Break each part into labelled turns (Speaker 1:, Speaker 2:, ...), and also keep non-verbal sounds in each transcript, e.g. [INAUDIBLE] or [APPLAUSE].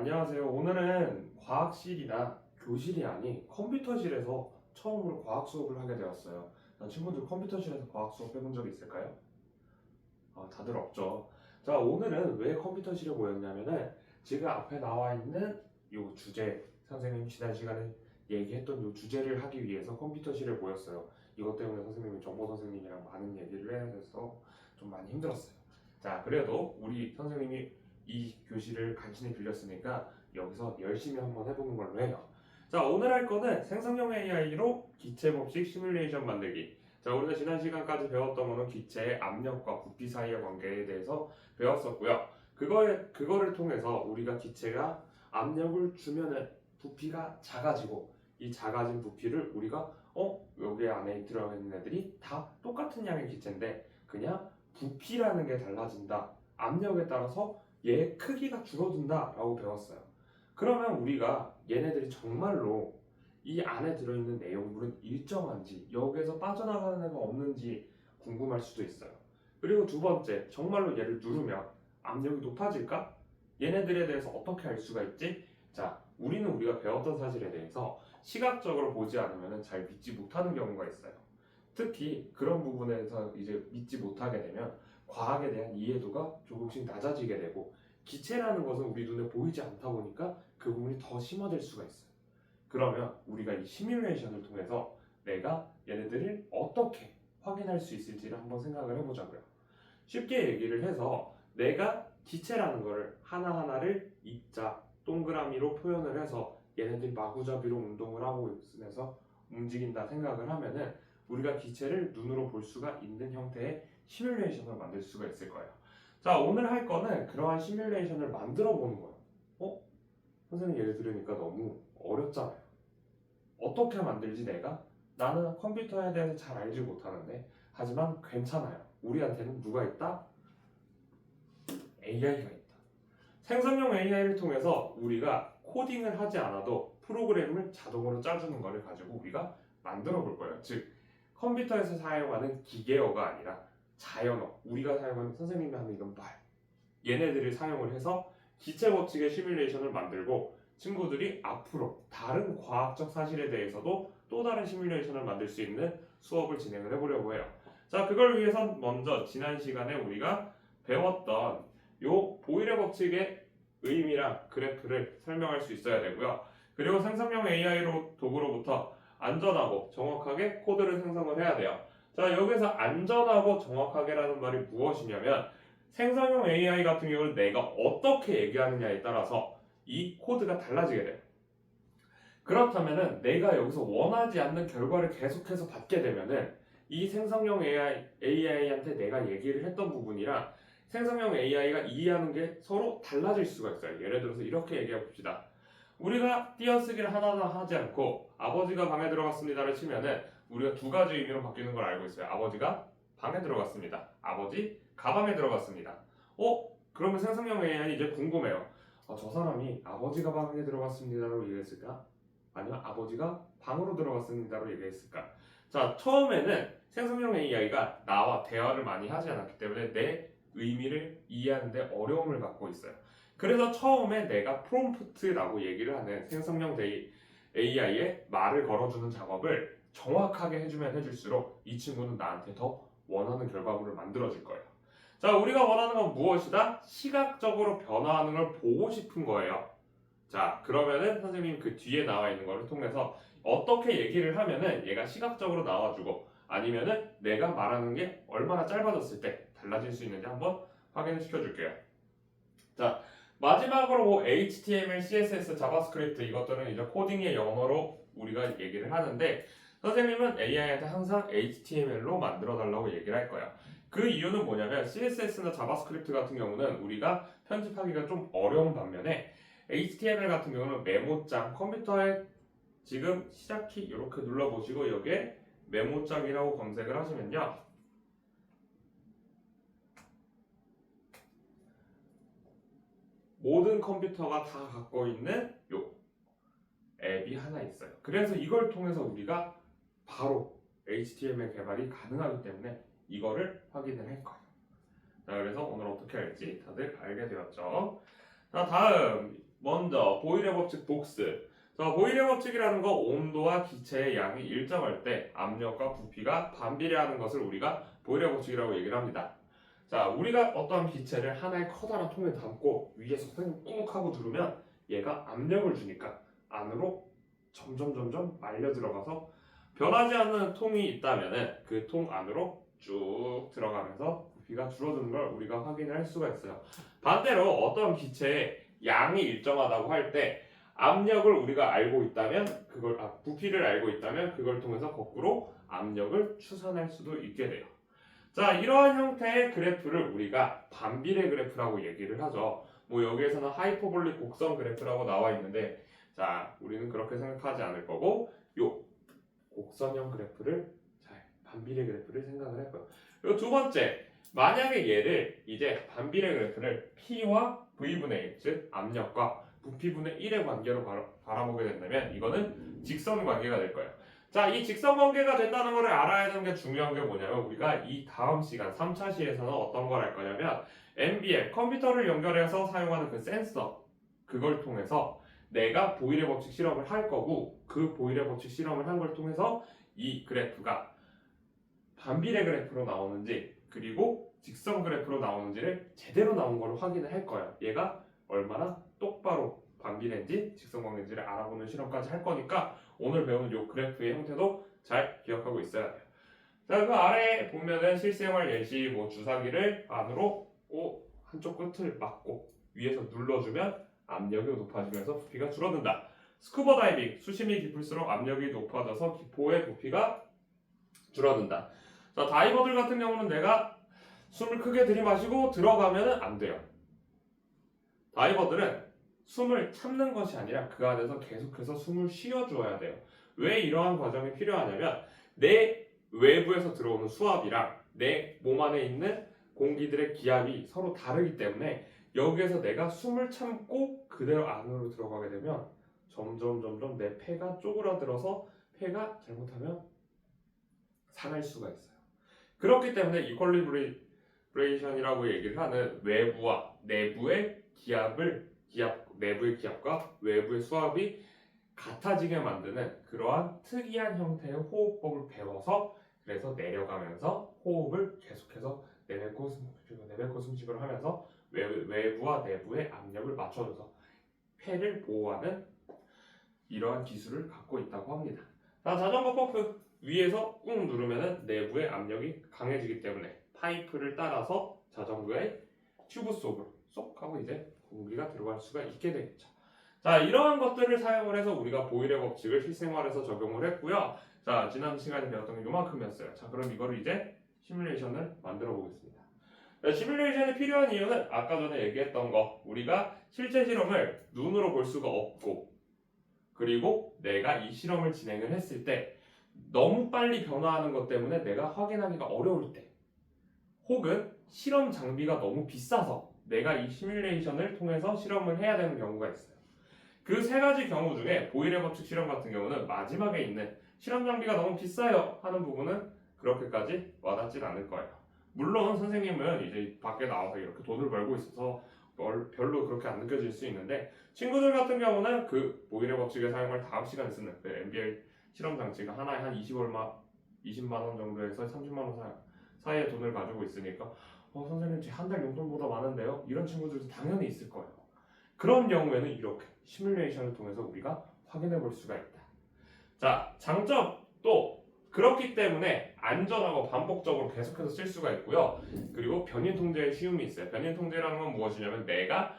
Speaker 1: 안녕하세요. 오늘은 과학실이나 교실이 아닌 컴퓨터실에서 처음으로 과학 수업을 하게 되었어요. 난 친구들 컴퓨터실에서 과학 수업 해본 적 있을까요? 아, 다들 없죠. 자, 오늘은 왜 컴퓨터실에 모였냐면은 지금 앞에 나와 있는 요 주제, 선생님 지난 시간에 얘기했던 요 주제를 하기 위해서 컴퓨터실에 모였어요. 이것 때문에 선생님이 정보 선생님이랑 많은 얘기를 해야 돼서 좀 많이 힘들었어요. 자, 그래도 우리 선생님이 이 교실을 간신히 빌렸으니까 여기서 열심히 한번 해보는 걸로 해요. 자, 오늘 할 거는 생성형 AI로 기체 법칙 시뮬레이션 만들기. 자, 우리가 지난 시간까지 배웠던 거는 기체의 압력과 부피 사이의 관계에 대해서 배웠었고요. 그거에, 그거를 통해서 우리가 기체가 압력을 주면은 부피가 작아지고 이 작아진 부피를 우리가 어? 여기 안에 들어가 있는 애들이 다 똑같은 양의 기체인데 그냥 부피라는 게 달라진다. 압력에 따라서 얘의 크기가 줄어든다라고 배웠어요. 그러면 우리가 얘네들이 정말로 이 안에 들어있는 내용물은 일정한지 여기에서 빠져나가는 애가 없는지 궁금할 수도 있어요. 그리고 두 번째, 정말로 얘를 누르면 압력이 높아질까? 얘네들에 대해서 어떻게 알 수가 있지? 자, 우리는 우리가 배웠던 사실에 대해서 시각적으로 보지 않으면 잘 믿지 못하는 경우가 있어요. 특히 그런 부분에서 이제 믿지 못하게 되면 과학에 대한 이해도가 조금씩 낮아지게 되고 기체라는 것은 우리 눈에 보이지 않다 보니까 그 부분이 더 심화될 수가 있어요. 그러면 우리가 이 시뮬레이션을 통해서 내가 얘네들을 어떻게 확인할 수 있을지를 한번 생각을 해보자고요. 쉽게 얘기를 해서 내가 기체라는 거를 하나하나를 입자, 동그라미로 표현을 해서 얘네들이 마구잡이로 운동을 하고 있으면서 움직인다 생각을 하면은 우리가 기체를 눈으로 볼 수가 있는 형태의 시뮬레이션을 만들 수가 있을 거예요. 자, 오늘 할 거는 그러한 시뮬레이션을 만들어 보는 거예요. 어? 선생님 예를 들으니까 너무 어렵잖아요. 어떻게 만들지 내가? 나는 컴퓨터에 대해서 잘 알지 못하는데 하지만 괜찮아요. 우리한테는 누가 있다? AI가 있다. 생성형 AI를 통해서 우리가 코딩을 하지 않아도 프로그램을 자동으로 짜주는 거를 가지고 우리가 만들어 볼 거예요. 즉 컴퓨터에서 사용하는 기계어가 아니라 자연어, 우리가 사용하는 선생님이 하는 이런 말, 얘네들을 사용을 해서 기체 법칙의 시뮬레이션을 만들고 친구들이 앞으로 다른 과학적 사실에 대해서도 또 다른 시뮬레이션을 만들 수 있는 수업을 진행을 해보려고 해요. 자, 그걸 위해서 먼저 지난 시간에 우리가 배웠던 요 보이레 법칙의 의미랑 그래프를 설명할 수 있어야 되고요. 그리고 생성형 AI로 도구로부터 안전하고 정확하게 코드를 생성을 해야 돼요. 자, 여기서 안전하고 정확하게라는 말이 무엇이냐면 생성형 AI 같은 경우는 내가 어떻게 얘기하느냐에 따라서 이 코드가 달라지게 돼요. 그렇다면은 내가 여기서 원하지 않는 결과를 계속해서 받게 되면은 이 생성형 AI, AI한테 내가 얘기를 했던 부분이랑 생성형 AI가 이해하는 게 서로 달라질 수가 있어요. 예를 들어서 이렇게 얘기해 봅시다. 우리가 띄어쓰기를 하나도 하지 않고 아버지가 방에 들어갔습니다를 치면은 우리가 두 가지 의미로 바뀌는 걸 알고 있어요. 아버지가 방에 들어갔습니다. 아버지 가방에 들어갔습니다. 어? 그러면 생성형 AI는 이제 궁금해요. 어, 저 사람이 아버지 가 방에 들어갔습니다로 얘기했을까? 아니면 아버지가 방으로 들어갔습니다로 얘기했을까? 자, 처음에는 생성형 AI가 나와 대화를 많이 하지 않았기 때문에 내 의미를 이해하는데 어려움을 갖고 있어요. 그래서 처음에 내가 프롬프트라고 얘기를 하는 생성형 AI에 말을 걸어주는 작업을 정확하게 해주면 해줄수록 이 친구는 나한테 더 원하는 결과물을 만들어줄 거예요. 자, 우리가 원하는 건 무엇이다? 시각적으로 변화하는 걸 보고 싶은 거예요. 자, 그러면은 선생님 그 뒤에 나와 있는 거를 통해서 어떻게 얘기를 하면은 얘가 시각적으로 나와주고 아니면은 내가 말하는 게 얼마나 짧아졌을 때 달라질 수 있는지 한번 확인을 시켜줄게요. 자, 마지막으로 뭐 HTML, CSS, 자바스크립트 이것들은 이제 코딩의 영어로 우리가 얘기를 하는데 선생님은 AI한테 항상 HTML로 만들어 달라고 얘기를 할 거예요. 그 이유는 뭐냐면 CSS나 자바스크립트 같은 경우는 우리가 편집하기가 좀 어려운 반면에 HTML 같은 경우는 메모장 컴퓨터에 지금 시작키 이렇게 눌러보시고 여기에 메모장이라고 검색을 하시면요. 모든 컴퓨터가 다 갖고 있는 요 앱이 하나 있어요. 그래서 이걸 통해서 우리가 바로 HTML 개발이 가능하기 때문에 이거를 확인을 할 거예요. 자, 그래서 오늘 어떻게 할지 다들 알게 되었죠. 자, 다음 먼저 보일의 법칙 복습. 자, 보일의 법칙이라는 거 온도와 기체의 양이 일정할 때 압력과 부피가 반비례하는 것을 우리가 보일의 법칙이라고 얘기를 합니다. 자, 우리가 어떠한 기체를 하나의 커다란 통에 담고 위에서 꾹 하고 누르면 얘가 압력을 주니까 안으로 점점 점점 말려 들어가서 변하지 않는 통이 있다면은 그통 안으로 쭉 들어가면서 부피가 줄어드는 걸 우리가 확인을 할 수가 있어요. 반대로 어떤 기체의 양이 일정하다고 할 때 압력을 우리가 알고 있다면 그걸 아, 부피를 알고 있다면 그걸 통해서 거꾸로 압력을 추산할 수도 있게 돼요. 자, 이러한 형태의 그래프를 우리가 반비례 그래프라고 얘기를 하죠. 뭐 여기에서는 하이퍼볼릭 곡선 그래프라고 나와 있는데 자, 우리는 그렇게 생각하지 않을 거고 요 곡선형 그래프를 잘 반비례 그래프를 생각을 할 거예요. 그리고 두 번째, 만약에 얘를 이제 반비례 그래프를 P와 V분의 1, 즉 압력과 부피분의 1의 관계로 바라, 바라보게 된다면 이거는 직선 관계가 될 거예요. 자, 이 직선 관계가 된다는 것을 알아야 되는 게 중요한 게 뭐냐면 우리가 이 다음 시간 3차 시에서는 어떤 걸 할 거냐면 MBM 컴퓨터를 연결해서 사용하는 그 센서 그걸 통해서 내가 보일의 법칙 실험을 할 거고 그 보일의 법칙 실험을 한 걸 통해서 이 그래프가 반비례 그래프로 나오는지 그리고 직선 그래프로 나오는지를 제대로 나온 걸 확인을 할 거예요. 얘가 얼마나 똑바로 반비례인지 직선 관계인지를 알아보는 실험까지 할 거니까 오늘 배우는 이 그래프의 형태도 잘 기억하고 있어야 돼요. 자, 그 아래에 보면은 실생활 예시 뭐 주사기를 안으로 꼭 한쪽 끝을 막고 위에서 눌러주면 압력이 높아지면서 부피가 줄어든다. 스쿠버 다이빙 수심이 깊을수록 압력이 높아져서 기포의 부피가 줄어든다. 자, 다이버들 같은 경우는 내가 숨을 크게 들이마시고 들어가면은 안 돼요. 다이버들은 숨을 참는 것이 아니라 그 안에서 계속해서 숨을 쉬어주어야 돼요. 왜 이러한 과정이 필요하냐면 내 외부에서 들어오는 수압이랑 내 몸 안에 있는 공기들의 기압이 서로 다르기 때문에 여기에서 내가 숨을 참고 그대로 안으로 들어가게 되면 점점 점점 내 폐가 쪼그라들어서 폐가 잘못하면 상할 수가 있어요. 그렇기 때문에 이퀄리브레이션이라고 얘기를 하는 외부와 내부의 기압을 기압 내부의 기압과 외부의 수압이 같아지게 만드는 그러한 특이한 형태의 호흡법을 배워서 그래서 내려가면서 호흡을 계속해서 내뱉고 숨 쉬고 내뱉고 숨 쉬고 하면서 외, 외부와 내부의 압력을 맞춰줘서 폐를 보호하는 이러한 기술을 갖고 있다고 합니다. 자, 자전거 펌프 위에서 꾹 누르면 내부의 압력이 강해지기 때문에 파이프를 따라서 자전거의 튜브 속으로 쏙 하고 이제 공기가 들어갈 수가 있게 되겠죠. 자, 이러한 것들을 사용을 해서 우리가 보일의 법칙을 실생활에서 적용을 했고요. 자, 지난 시간에 배웠던 게 이만큼이었어요. 자, 그럼 이거를 이제 시뮬레이션을 만들어 보겠습니다. 자, 시뮬레이션이 필요한 이유는 아까 전에 얘기했던 거, 우리가 실제 실험을 눈으로 볼 수가 없고, 그리고 내가 이 실험을 진행을 했을 때 너무 빨리 변화하는 것 때문에 내가 확인하기가 어려울 때, 혹은 실험 장비가 너무 비싸서 내가 이 시뮬레이션을 통해서 실험을 해야 되는 경우가 있어요. 그 세 가지 경우 중에 보일의 법칙 실험 같은 경우는 마지막에 있는 실험 장비가 너무 비싸요 하는 부분은 그렇게까지 와닿진 않을 거예요. 물론 선생님은 이제 밖에 나와서 이렇게 돈을 벌고 있어서 별- 별로 그렇게 안 느껴질 수 있는데 친구들 같은 경우는 그 보일의 법칙을 사용할 다음 시간에 쓰는 그 MBL 실험 장치가 하나에 한 20 얼마, 20만 원 정도에서 30만 원 사, 사이의 돈을 가지고 있으니까 어 선생님 제 한 달 용돈보다 많은데요? 이런 친구들도 당연히 있을 거예요. 그런 경우에는 이렇게 시뮬레이션을 통해서 우리가 확인해 볼 수가 있다. 자, 장점 또 그렇기 때문에 안전하고 반복적으로 계속해서 쓸 수가 있고요. 그리고 변인 통제의 쉬움이 있어요. 변인 통제라는 건 무엇이냐면 내가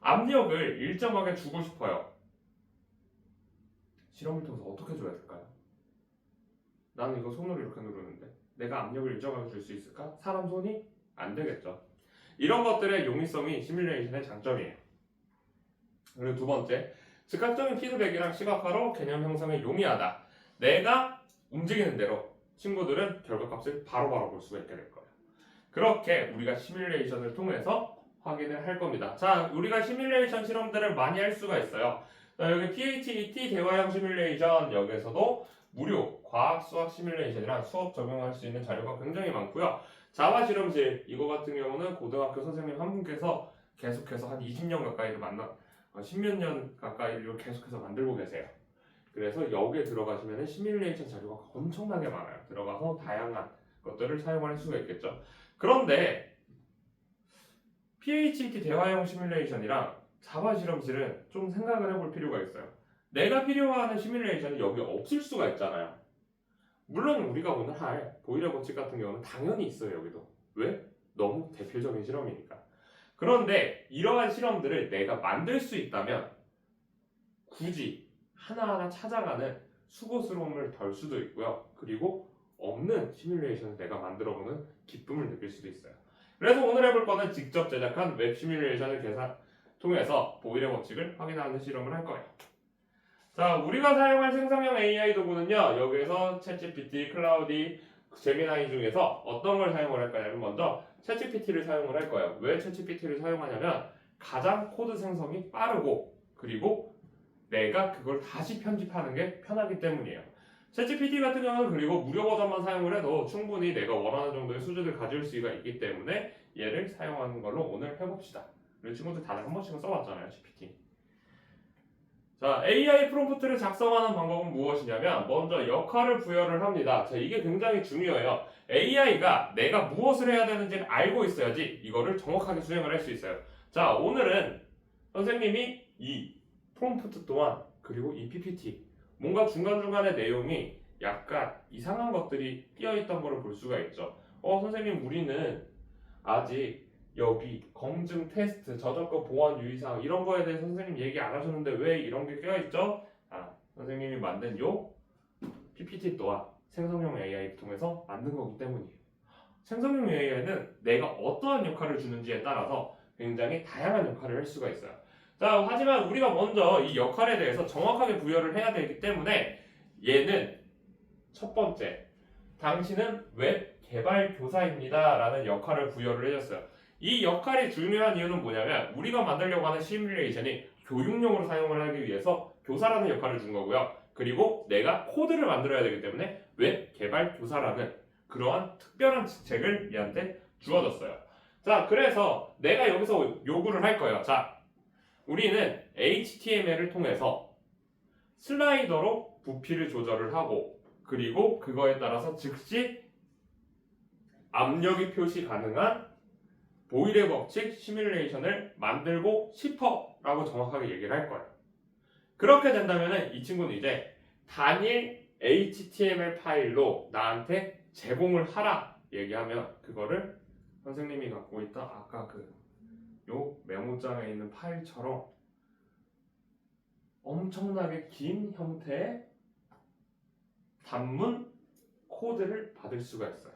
Speaker 1: 압력을 일정하게 주고 싶어요. 실험을 통해서 어떻게 줘야 될까요? 나는 이거 손으로 이렇게 누르는데 내가 압력을 일정하게 줄 수 있을까? 사람 손이 안 되겠죠. 이런 것들의 용이성이 시뮬레이션의 장점이에요. 그리고 두 번째, 즉각적인 피드백이랑 시각화로 개념 형성에 용이하다. 내가 움직이는 대로 친구들은 결과값을 바로바로 볼 수가 있게 될 거예요. 그렇게 우리가 시뮬레이션을 통해서 확인을 할 겁니다. 자, 우리가 시뮬레이션 실험들을 많이 할 수가 있어요. 자, 여기 PHET 대화형 시뮬레이션 여기에서도 무료 과학 수학 시뮬레이션이랑 수업 적용할 수 있는 자료가 굉장히 많고요. 자바 실험실 이거 같은 경우는 고등학교 선생님 한 분께서 계속해서 한 20년 가까이를 만나 십몇 년 가까이를 계속해서 만들고 계세요. 그래서 여기에 들어가시면 시뮬레이션 자료가 엄청나게 많아요. 들어가서 다양한 것들을 사용할 수가 있겠죠. 그런데 PHET 대화형 시뮬레이션이랑 자바 실험실은 좀 생각을 해볼 필요가 있어요. 내가 필요하는 시뮬레이션이 여기 없을 수가 있잖아요. 물론 우리가 오늘 할 보이러 법칙 같은 경우는 당연히 있어요 여기도. 왜? 너무 대표적인 실험이니까. 그런데 이러한 실험들을 내가 만들 수 있다면 굳이 하나하나 찾아가는 수고스러움을 덜 수도 있고요. 그리고 없는 시뮬레이션을 내가 만들어보는 기쁨을 느낄 수도 있어요. 그래서 오늘 해볼 거는 직접 제작한 웹 시뮬레이션을 계산 통해서 보이려 법칙을 확인하는 실험을 할 거예요. 자, 우리가 사용할 생성형 AI 도구는요. 여기에서 챗GPT, 클라우디, 제미나이 중에서 어떤 걸 사용을 할 거냐면 먼저 챗GPT를 사용을 할 거예요. 왜 챗GPT를 사용하냐면 가장 코드 생성이 빠르고 그리고 내가 그걸 다시 편집하는 게 편하기 때문이에요. 챗GPT 같은 경우는 그리고 무료 버전만 사용을 해도 충분히 내가 원하는 정도의 수준을 가질 수가 있기 때문에 얘를 사용하는 걸로 오늘 해봅시다. 우리 친구들 다들 한 번씩은 써봤잖아요, GPT. 자, AI 프롬프트를 작성하는 방법은 무엇이냐면 먼저 역할을 부여를 합니다. 자, 이게 굉장히 중요해요. AI가 내가 무엇을 해야 되는지를 알고 있어야지 이거를 정확하게 수행을 할 수 있어요. 자, 오늘은 선생님이 이 프롬프트 또한 그리고 이 PPT 뭔가 중간중간에 내용이 약간 이상한 것들이 끼어있던 거를 볼 수가 있죠. 어, 선생님 우리는 아직 여기 검증 테스트, 저작권 보안 유의사항 이런 거에 대해서 선생님 얘기 안 하셨는데 왜 이런 게 껴있죠? 아, 선생님이 만든 요 PPT 또한 생성형 AI를 통해서 만든 거기 때문이에요. 생성형 AI는 내가 어떠한 역할을 주는지에 따라서 굉장히 다양한 역할을 할 수가 있어요. 자, 하지만 우리가 먼저 이 역할에 대해서 정확하게 부여를 해야 되기 때문에 얘는 첫 번째, 당신은 웹 개발 교사입니다. 라는 역할을 부여를 해줬어요. 이 역할이 중요한 이유는 뭐냐면 우리가 만들려고 하는 시뮬레이션이 교육용으로 사용을 하기 위해서 교사라는 역할을 준 거고요. 그리고 내가 코드를 만들어야 되기 때문에 웹 개발 교사라는 그러한 특별한 직책을 얘한테 주어졌어요. 자, 그래서 내가 여기서 요구를 할 거예요. 자, 우리는 HTML을 통해서 슬라이더로 부피를 조절을 하고 그리고 그거에 따라서 즉시 압력이 표시 가능한 보일의 법칙 시뮬레이션을 만들고 싶어 라고 정확하게 얘기를 할 거예요. 그렇게 된다면 이 친구는 이제 단일 HTML 파일로 나한테 제공을 하라 얘기하면 그거를 선생님이 갖고 있던 아까 그 요 메모장에 있는 파일처럼 엄청나게 긴 형태의 단문 코드를 받을 수가 있어요.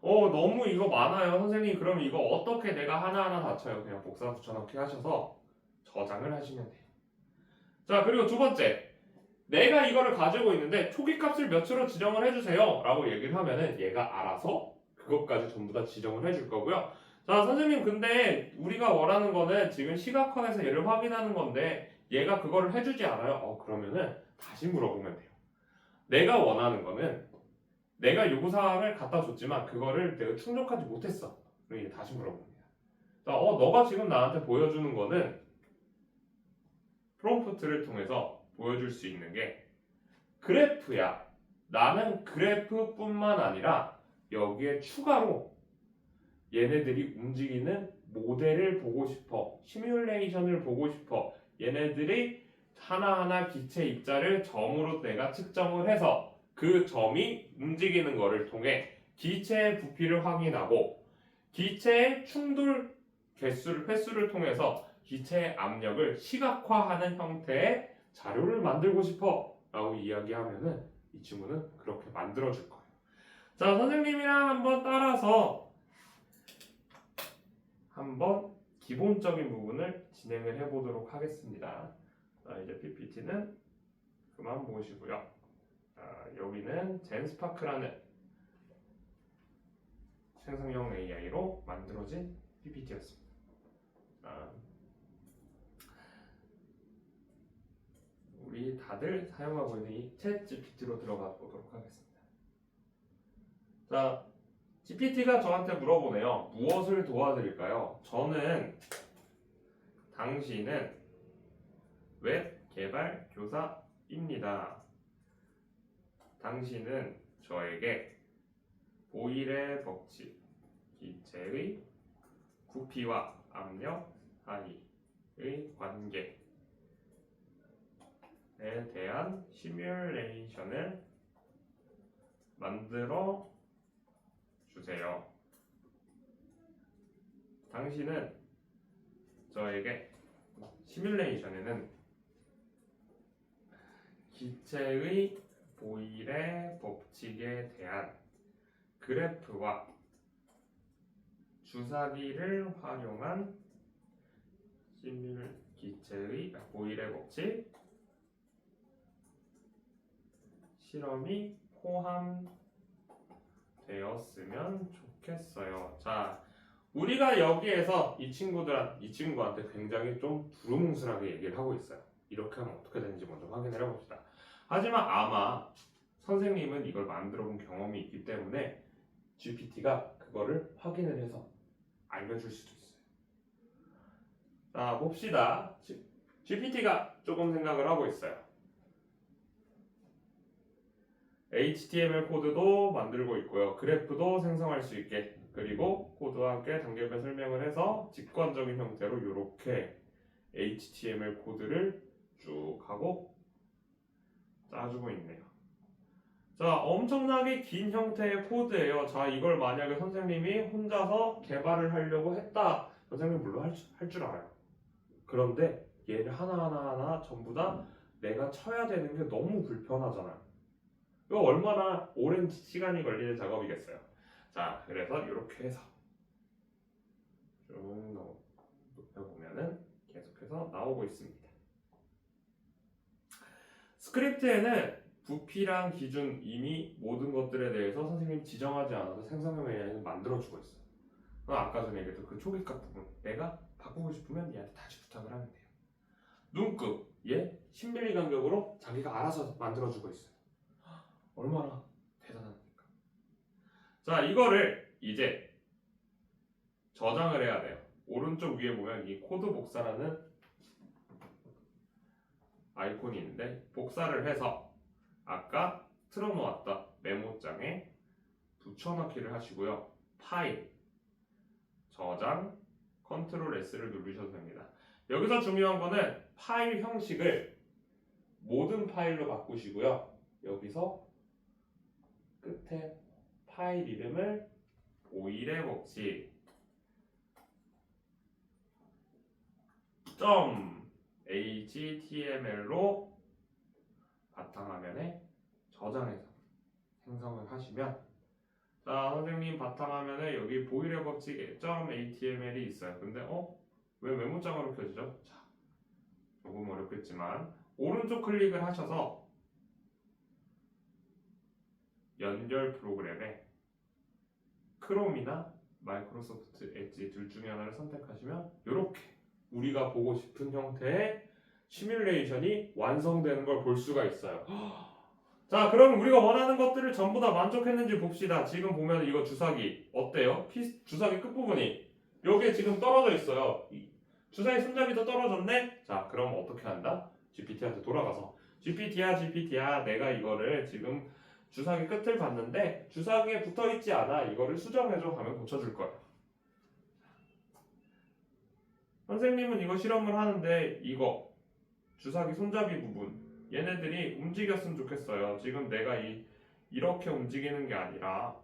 Speaker 1: 어 너무 이거 많아요. 선생님 그럼 이거 어떻게 내가 하나하나 다 쳐요? 그냥 복사 붙여넣기 하셔서 저장을 하시면 돼요. 자 그리고 두 번째. 내가 이거를 가지고 있는데 초기 값을 몇으로 지정을 해주세요? 라고 얘기를 하면은 얘가 알아서 그것까지 전부 다 지정을 해줄 거고요 자 선생님 근데 우리가 원하는 거는 지금 시각화해서 얘를 확인하는 건데 얘가 그거를 해주지 않아요 어 그러면은 다시 물어보면 돼요 내가 원하는 거는 내가 요구사항을 갖다 줬지만 그거를 내가 충족하지 못했어. 그럼 이제 다시 물어봅니다. 자, 어, 너가 지금 나한테 보여주는 거는 프롬프트를 통해서 보여줄 수 있는 게 그래프야. 나는 그래프뿐만 아니라 여기에 추가로 얘네들이 움직이는 모델을 보고 싶어. 시뮬레이션을 보고 싶어. 얘네들이 하나하나 기체 입자를 점으로 내가 측정을 해서 그 점이 움직이는 것을 통해 기체의 부피를 확인하고 기체의 충돌 개수를 횟수를 통해서 기체의 압력을 시각화하는 형태의 자료를 만들고 싶어 라고 이야기하면은 이 친구는 그렇게 만들어 줄 거예요. 자, 선생님이랑 한번 따라서 한번 기본적인 부분을 진행을 해 보도록 하겠습니다. 자, 이제 PPT는 그만 보시고요. 자, 여기는 젠스파크라는 생성형 AI로 만들어진 PPT였습니다. 자, 우리 다들 사용하고 있는 이챗 GPT로 들어가 보도록 하겠습니다. 자, GPT가 저한테 물어보네요. 무엇을 도와드릴까요? 저는 당신은 웹 개발 교사입니다. 당신은 저에게 보일의 법칙, 기체의 부피와 압력 사이의 관계에 대한 시뮬레이션을 만들어 주세요. 당신은 저에게 시뮬레이션에는 기체의 보일의 법칙에 대한 그래프와 주사기를 활용한 시뮬 기체의 아, 보일의 법칙 실험이 포함 되었으면 좋겠어요. 자, 우리가 여기에서 이 친구들 이 친구한테 굉장히 좀 두루뭉술하게 얘기를 하고 있어요. 이렇게 하면 어떻게 되는지 먼저 확인을 해봅시다. 하지만 아마 선생님은 이걸 만들어 본 경험이 있기 때문에 GPT가 그거를 확인을 해서 알려줄 수도 있어요. 자, 봅시다. GPT가 조금 생각을 하고 있어요. HTML 코드도 만들고 있고요. 그래프도 생성할 수 있게 그리고 코드와 함께 단계별 설명을 해서 직관적인 형태로 이렇게 HTML 코드를 쭉 하고 짜주고 있네요. 자, 엄청나게 긴 형태의 코드예요. 자, 이걸 만약에 선생님이 혼자서 개발을 하려고 했다. 선생님 물론 할줄 알아요. 그런데 얘를 하나하나 하나 전부 다 내가 쳐야 되는 게 너무 불편하잖아요. 이거 얼마나 오랜 시간이 걸리는 작업이겠어요. 자, 그래서 이렇게 해서 쭉 높여보면은 계속해서 나오고 있습니다. 스크립트에는 부피랑 기준 이미 모든 것들에 대해서 선생님 지정하지 않아도 생성형 AI는 만들어주고 있어요. 아까 전에 얘기했던 그 초기값 부분 내가 바꾸고 싶으면 얘한테 다시 부탁을 하면 돼요. 눈급 얘 10mm 간격으로 자기가 알아서 만들어주고 있어요. 얼마나 대단합니까? 자 이거를 이제 저장을 해야 돼요. 오른쪽 위에 보면 이 코드 복사라는 아이콘이 있는데 복사를 해서 아까 틀어놓았던 메모장에 붙여넣기를 하시고요. 파일, 저장, 컨트롤 S를 누르셔도 됩니다. 여기서 중요한 거는 파일 형식을 모든 파일로 바꾸시고요. 여기서 끝에 파일 이름을 오일의 법칙 .html로 바탕화면에 저장해서 생성을 하시면 자 선생님 바탕화면에 여기 보일의 법칙 .html이 있어요. 근데 어? 왜 메모장으로 켜지죠? 자 조금 어렵겠지만 오른쪽 클릭을 하셔서 연결 프로그램에 크롬이나 마이크로소프트 엣지 둘 중에 하나를 선택하시면 이렇게 우리가 보고 싶은 형태의 시뮬레이션이 완성되는 걸 볼 수가 있어요. [GASPS] 자, 그럼 우리가 원하는 것들을 전부 다 만족했는지 봅시다. 지금 보면 이거 주사기 어때요? 피, 주사기 끝부분이 여기에 지금 떨어져 있어요. 이 주사기 손잡이도 떨어졌네? 자, 그럼 어떻게 한다? GPT한테 돌아가서 GPT야, GPT야, 내가 이거를 지금 주사기 끝을 봤는데 주사기에 붙어 있지 않아. 이거를 수정해줘 하면 고쳐줄 거예요. 선생님은 이거 실험을 하는데 이거 주사기 손잡이 부분 얘네들이 움직였으면 좋겠어요. 지금 내가 이 이렇게 움직이는 게 아니라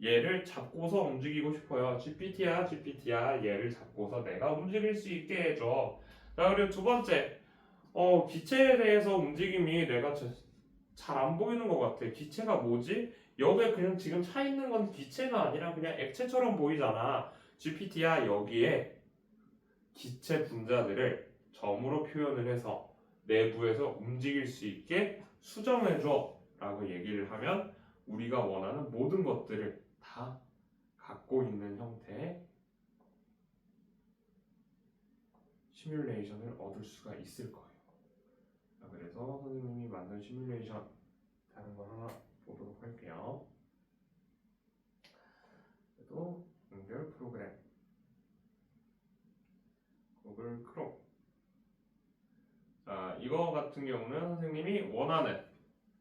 Speaker 1: 얘를 잡고서 움직이고 싶어요. GPT야, GPT야, 얘를 잡고서 내가 움직일 수 있게 해줘. 자, 그리고 두 번째, 어, 기체에 대해서 움직임이 내가 잘 안 보이는 것 같아. 기체가 뭐지? 여기에 그냥 지금 차 있는 건 기체가 아니라 그냥 액체처럼 보이잖아. GPT야, 여기에 기체 분자들을 점으로 표현을 해서 내부에서 움직일 수 있게 수정해줘 라고 얘기를 하면 우리가 원하는 모든 것들을 다 갖고 있는 형태의 시뮬레이션을 얻을 수가 있을 거예요. 자, 그래서 선생님이 만든 시뮬레이션 다른 거 하나 보도록 할게요. 그래도 연결 프로그램 구글 크롬 자 이거 같은 경우는 선생님이 원하는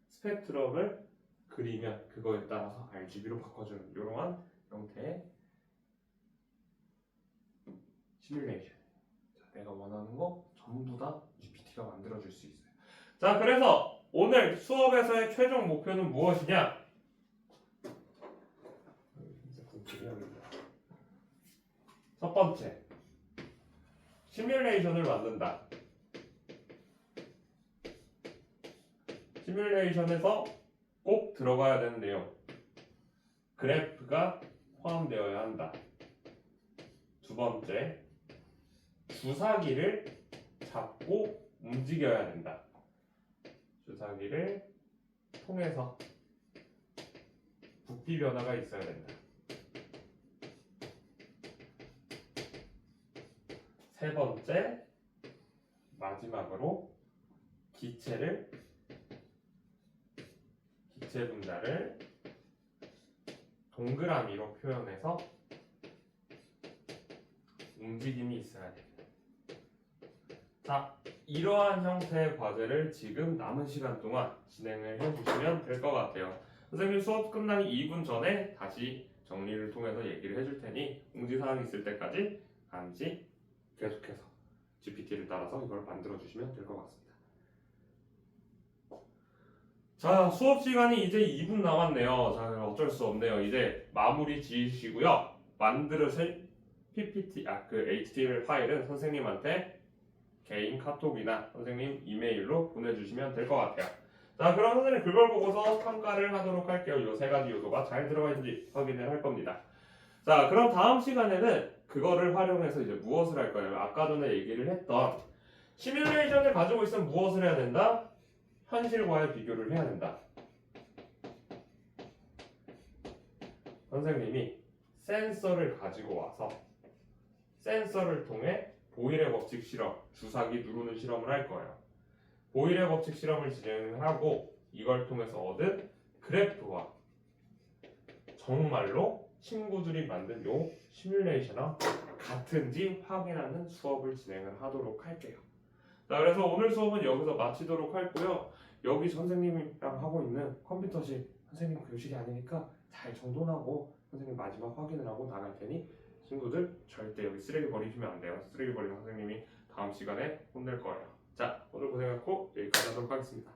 Speaker 1: 스펙트럼을 그리면 그거에 따라서 RGB로 바꿔주는 이러한 형태의 시뮬레이션. 자, 내가 원하는 거 전부 다 GPT가 만들어줄 수 있어요. 자, 그래서 오늘 수업에서의 최종 목표는 무엇이냐? 첫 번째, 시뮬레이션을 만든다. 시뮬레이션에서 꼭 들어가야 되는 내용. 그래프가 포함되어야 한다. 두 번째, 주사기를 잡고 움직여야 된다. 주사기를 통해서 붓기 변화가 있어야 된다. 세 번째, 마지막으로 기체를 기체 분자를 동그라미로 표현해서 움직임이 있어야 됩니다. 자, 이러한 형태의 과제를 지금 남은 시간 동안 진행을 해보시면 될 것 같아요. 선생님 수업 끝나기 2분 전에 다시 정리를 통해서 얘기를 해줄 테니 공지사항 있을 때까지 간지 계속해서 GPT를 따라서 이걸 만들어 주시면 될 것 같습니다. 자, 수업 시간이 이제 2분 남았네요. 자, 어쩔 수 없네요. 이제 마무리 지으시고요. 만들으신 PPT, 아, 그 HTML 파일은 선생님한테 개인 카톡이나 선생님 이메일로 보내주시면 될 것 같아요. 자, 그럼 선생님 그걸 보고서 평가를 하도록 할게요. 요세 가지 요소가 잘 들어가 있는지 확인을 할 겁니다. 자, 그럼 다음 시간에는 그거를 활용해서 이제 무엇을 할 거예요? 아까 전에 얘기를 했던 시뮬레이션을 가지고 있으면 무엇을 해야 된다? 현실과의 비교를 해야 된다. 선생님이 센서를 가지고 와서 센서를 통해 보일의 법칙 실험, 주사기 누르는 실험을 할 거예요. 보일의 법칙 실험을 진행하고 이걸 통해서 얻은 그래프와 정말로 친구들이 만든 요 시뮬레이션과 같은지 확인하는 수업을 진행을 하도록 할게요. 자, 그래서 오늘 수업은 여기서 마치도록 할고요. 여기 선생님이랑 하고 있는 컴퓨터실 선생님 교실이 아니니까 잘 정돈하고 선생님 마지막 확인을 하고 나갈 테니 친구들 절대 여기 쓰레기 버리시면 안 돼요. 쓰레기 버리면 선생님이 다음 시간에 혼낼 거예요. 자, 오늘 고생했고 여기까지 하도록 하겠습니다.